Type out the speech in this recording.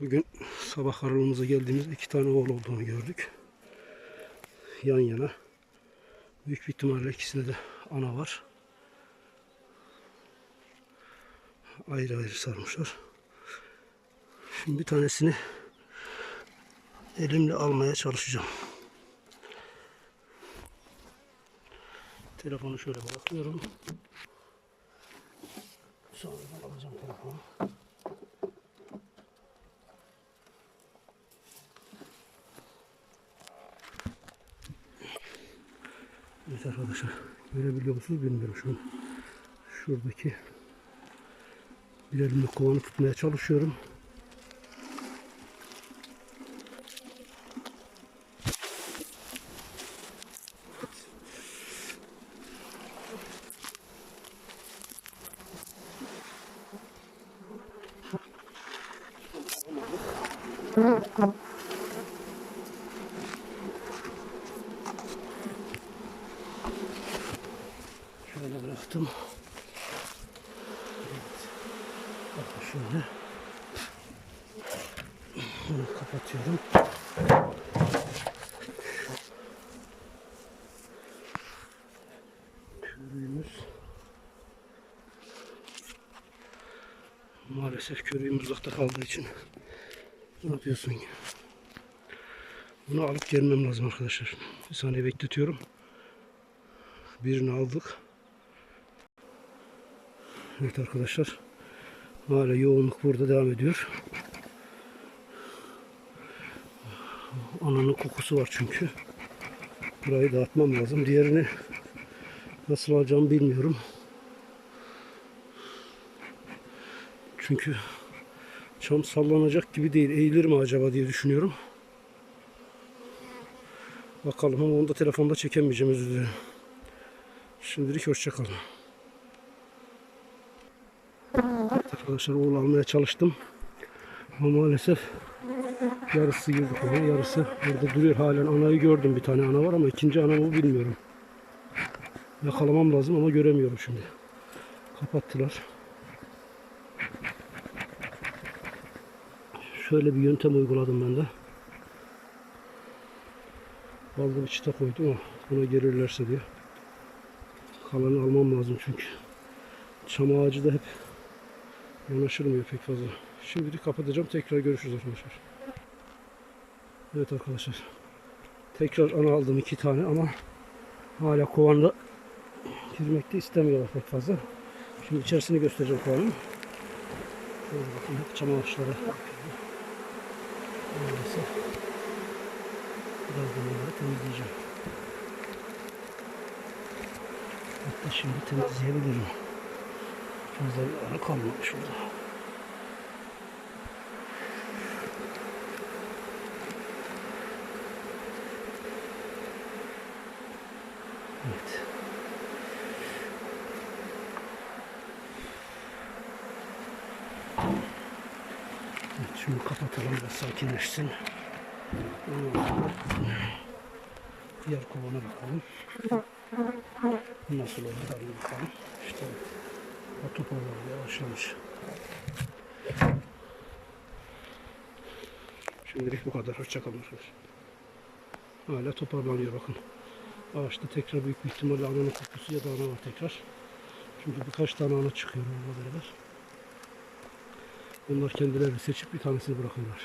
Bugün sabah aralığımıza geldiğimizde iki tane oğul olduğunu gördük. Yan yana. Büyük bir ihtimalle ikisinde de ana var. Ayrı ayrı sarmışlar. Şimdi bir tanesini elimle almaya çalışacağım. Telefonu şöyle bırakıyorum. Sonradan alacağım telefonu. Evet arkadaşlar görebiliyor musunuz bilmiyorum şu. Şuradaki bir elimle kovanı tutmaya çalışıyorum. Şöyle bıraktım. Evet. Bakın şöyle. Bunu kapatıyorum. Körüğümüz. Maalesef körüğüm uzakta kaldığı için ne yapıyorsun ya? Bunu alıp gelmem lazım arkadaşlar. Bir saniye bekletiyorum. Birini aldık. Evet arkadaşlar. Hala yoğunluk burada devam ediyor. Ananın kokusu var çünkü. Burayı dağıtmam lazım. Diğerini nasıl alacağımı bilmiyorum. Çünkü çam sallanacak gibi değil. Eğilir mi acaba diye düşünüyorum. Bakalım ama onu da telefonda çekemeyeceğim özür dilerim. Şimdilik hoşçakalın. Arkadaşlar oğul almaya çalıştım. Ama maalesef yarısı girdi kova, yarısı burada duruyor halen. Anayı gördüm bir tane ana var ama ikinci ana mı bilmiyorum. Yakalamam lazım ama göremiyorum şimdi. Kapattılar. Şöyle bir yöntem uyguladım ben de. Balda bir çıta koydum ama buna gelirlerse diye. Kalanı almam lazım çünkü. Çam ağacı da hep yanaşılmıyor pek fazla. Şimdilik kapatacağım. Tekrar görüşürüz arkadaşlar. Evet arkadaşlar. Tekrar ana aldım iki tane ama hala kovanda girmekte istemiyorlar pek fazla. Şimdi içerisini göstereceğim kovanın. Şöyle bakın çam ağaçları. Maalesef. Birazdan onları temizleyeceğim. Hatta şimdi temizleyebilirim. Fazla bir ara kalmamış burada. Şunu kapatalım da sakinleşsin. Diğer kovana bakalım. Nasıl hadi bakalım. İşte o toparlar yavaşlamış. Şimdilik bu kadar. Hoşçakalın arkadaşlar. Hala toparlanıyor bakın. Ağaçta tekrar büyük bir ihtimalle ananın kokusu ya da ana var tekrar. Çünkü birkaç tane ana çıkıyor onunla beraber. Onlar kendileri seçip bir tanesini bırakıyorlar.